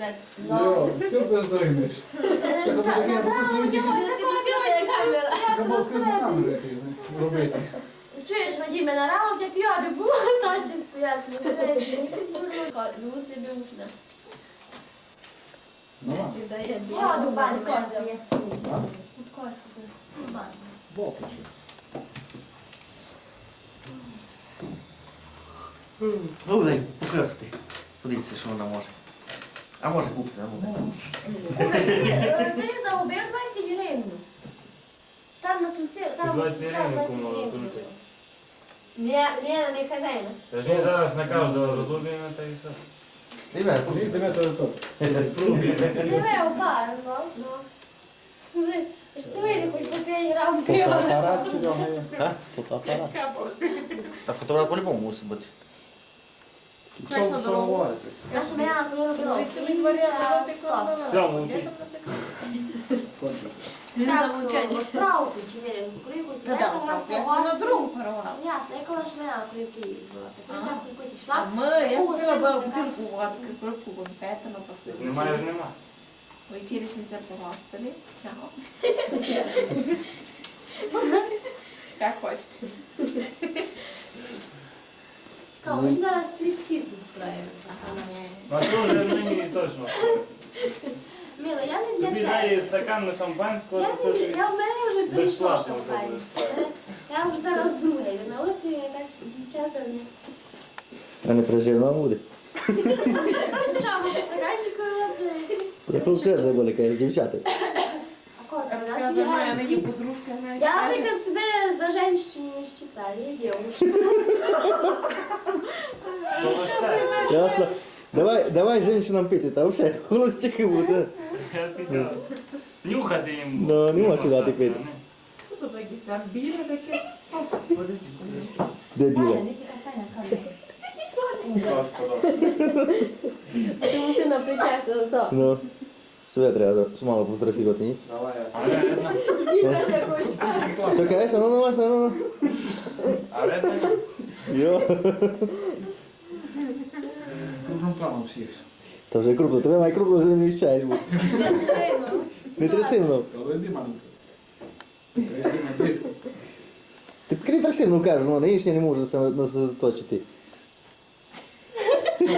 веде. Ну, все бездоймеш. Це Це таке, ну, просто ви тільки скрити камеру якийсь робити. Чуєш, Вадиме, на раунд, як я не було, точно стоять. Ну, це бюшне. Ну, ладно. Я до банку, я стою. А? От когось купив. Ну, банку. Болтичі. Ну, дай, покрасти. Подивіться, що вона може. А може купити, а може. Ти не загубив 20 гривень. Там на стульці, там на 20 стульці гривень 20 кому гривень. крути. Не, не, не хазяїна. Та ж він зараз на кожного розуміє та і все. Ребят, Пошли тебе то то. Диви, опар, ну. Ну, ж вийде хоч по 5 грам пива. Фотоапарат є. Фотоапарат. Фотоапарат по-любому мусить бути. Що що говорите? Наша Мар'яна, коли робила. Чомусь мовчи. Він замовчання. Вправо починили, курилку сідати, да, там я на другу порвала. Ясно, яка вона шмеляла, коли в була. Так Ага. вся А ми, я купила бутилку водки, крупку бомбетину, Немає ж нема. Вечерять ми ся погостили. Чао. Як хочете. Кого можна стріп-хіс устраивати? А то вже мені точно. Мила, я не для Тобі тебе. дає стакан на шампанського, Я, не, ти я в мене вже прийшло безплатно. Я вже зараз друге. йду На от я так що з дівчатами. А не приживно буде. Ну що, ми по стаканчику от, Я вже забули, яка з дівчата. акорд. у нас Розказує є. її подружка, знаєш, Я, каже, наприклад, себе за женщину не считаю, я девушка. Ясно. Давай, давай женщинам пити, та взагалі холостяки буде. Нюхати їм. Ну, не можеш дати пити. тут якісь там біле таке. Де біле? Тому ти на притягти. Ну, себе треба мало фотографувати, ні? Давай. А? Що кажеш? Ну, ну, ну, ну. А видно? Йо. Планом всіх. Та вже крупно, тебе має крупно вже не вміщаєш. Не тряси мною. Розійди маленько. Розійди на близько. Ти крій трясивну кажеш, ну, нинішня не може це насоточити.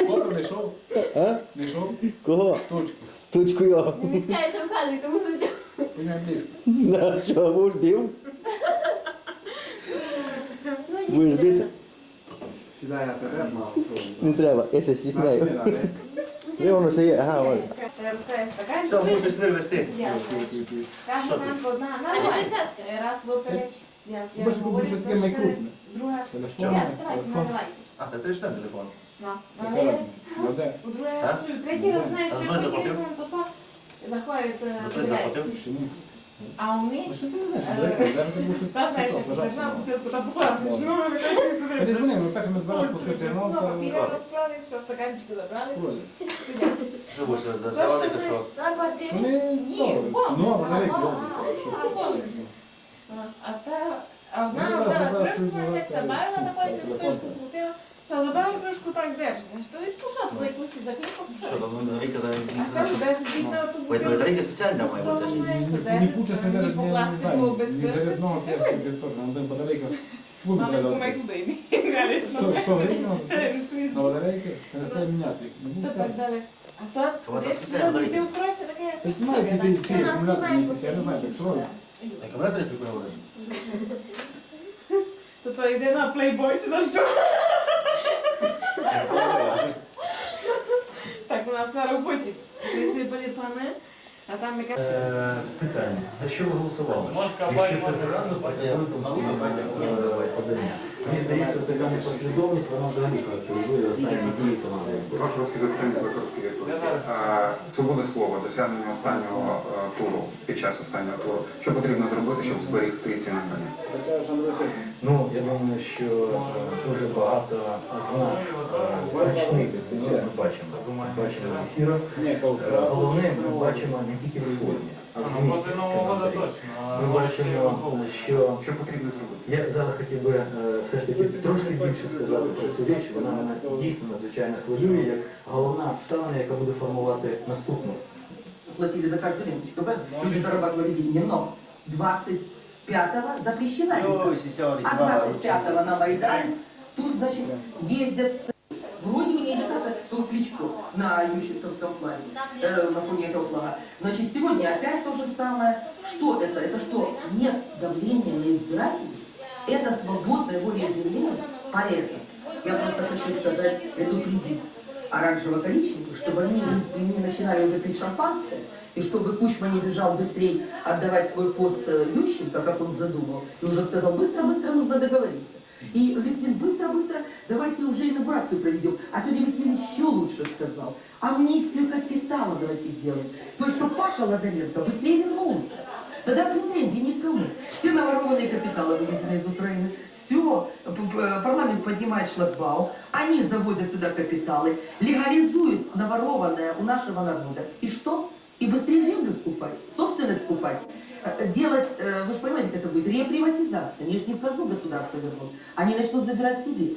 Хлопець не йшов? А? Не йшов? Кого? Точку. Тучку його. Не міскайся в кадрі, тому що Поміняй близько. На що, будеш бив? Будеш бити? Сідай на тебе, мало. Не треба, я се стісняю. Де воно ще є? Ага, ось. Що, мусиш перевести? Каже Що ти? нам одна, десятка. Раз випили. Я Боже, говорю, що? Друга. Наливайте. А, ти ж на телефон. Ну, де? У другий раз, третій раз знаю, А що підписуємо, то то. Заходить А у них, Ну, що ти не знаєш? Дай, Зараз ти будеш та знаєш, щось як лежати. держав бутилку та була. Ну, ви так і. Перезвони, ми перше ми зараз ну, Знову розклали, все, стаканчики забрали. Що будеш то що? Що не... Ні, бомба. Ну, А. Що це бомба. Та, а Ну, кришку, да, знаєш, як да, такою, телефон. крутила. Та забрала кришку так держи, то десь пошатку за кліпом. Що, там Ріка за А сам держить від на ту Ріка спеціально має бути. Сторону, знаєш, Не- то Не держить, пуча, не ні даже по не пластику, без не кришки, зарядного все. я тобі теж, на один батарейка. Клуб Мали кумай зарядати. туди йди. Говориш, Сто, ну, сто гривень, на ну, батарейки, це треба міняти. Ну, то так. так далі. А то Вона сидить, спеціально ну, дорога. ти коротше таке, як Так мають собі, іти ці акумулятори, якісь, я не знаю, так що робити. Акумулятор ти говориш? То то йде на плейбой, чи на що? Так у нас на роботі. Прийшли були пани, Питання. За що ви голосували? Якщо це зразу, подання. Мені здається, така непослідовність, вона взагалі характеризує останні дії команди. Прошу руки запитання за короткі відповіді. Е, Свобода слова, досягнення останнього е, туру, під час останнього туру. Що потрібно зробити, щоб зберегти ці ти- Ну, я думаю, що е, дуже багато знак е, значних змін ми бачимо. Бачимо ефірах. Коли Е, Головне, ми бачимо не тільки в формі, а в змісті Ми бачимо, що я зараз хотів би е, все ж таки трошки більше сказати про цю річ. Вона мене дійсно надзвичайно хвилює, як головна обставина, яка буде формувати наступну. платили за каждую ленточку? Люди зарабатывали деньги, но 25-го запрещена А 25-го на Майдане тут, значит, ездят Кличко на Ющенковском флаге, э, на фоне этого флага. Значит, сегодня опять то же самое. Что это? Это что? Нет давления на избирателей. Это свободное волеизъявление. Поэтому я просто хочу сказать, предупредить оранжево-коричневых, чтобы они не, не начинали уже пить шампанское, и чтобы Кучма не бежал быстрее отдавать свой пост э, Ющенко, как он задумал, и уже сказал, быстро-быстро нужно договориться. И Литвин, быстро-быстро, давайте уже инаугурацию проведем. А сегодня Литвин сделаем. То чтобы Паша Лазаренко быстрее вернулся. Тогда претензий никому. Все наворованные капиталы вывезены из Украины. Все, парламент поднимает шлагбаум, они завозят сюда капиталы, легализуют наворованное у нашего народа. И что? И быстрее землю скупать, собственность скупать. Э, Делать, э, вы же понимаете, как это будет, реприватизация. Они же не в казну государства вернут. Они начнут забирать себе.